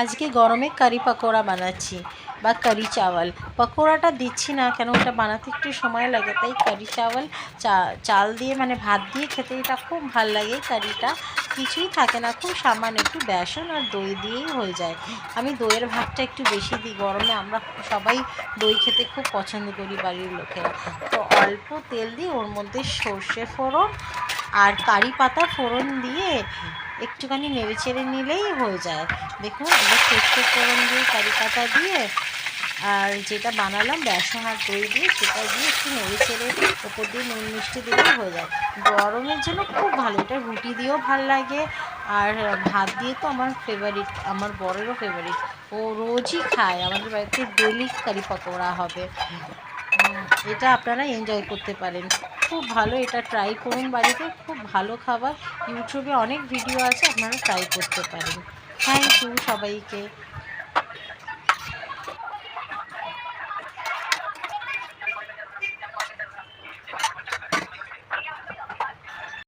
আজকে গরমে কারি পাকোড়া বানাচ্ছি বা কারি চাওয়াল। পাকোড়াটা দিচ্ছি না কেন? ওটা বানাতে একটু সময় লাগে, তাই কারি চাওয়াল, চা, চাল দিয়ে মানে ভাত দিয়ে খেতে এটা খুব ভালো লাগে। কারিটা কিছুই থাকে না, খুব সামান্য একটু বেসন আর দই দিয়েই হয়ে যায়। আমি দইয়ের ভাতটা একটু বেশি দিই, গরমে আমরা সবাই দই খেতে খুব পছন্দ করি বাড়ির লোকেরা। তো অল্প তেল দিয়ে ওর মধ্যে সর্ষে ফোড়ন আর কারি পাতা ফোড়ন দিয়ে একটুখানি নেড়ে চেড়ে নিলেই হয়ে যায়। দেখুন আমরা সর্ষে ফোড়ন দিয়ে, কারি পাতা দিয়ে, আর যেটা বানালাম, বেসন আর দই দিয়ে, সেটা দিয়ে একটু নেড়ে চেড়ে ওপর দিয়ে নুন মিষ্টি দিলেই হয়ে যায়। গরমের জন্য খুব ভালো, এটা রুটি দিয়েও ভালো লাগে। আর ভাত দিয়ে তো আমার ফেভারিট আমার বরেরও ফেভারিট ও রোজই খায়, আমাদের বাড়িতে ডেলি কারি পকোড়া হবে। এটা আপনারা এনজয় করতে পারেন। খুব ভালো এটা ট্রাই করুন বাড়িতে, খুব ভালো খাবার। ইউটিউবে অনেক ভিডিও আছে, আপনারা ট্রাই করতে পারেন। থ্যাংক ইউ সবাইকে।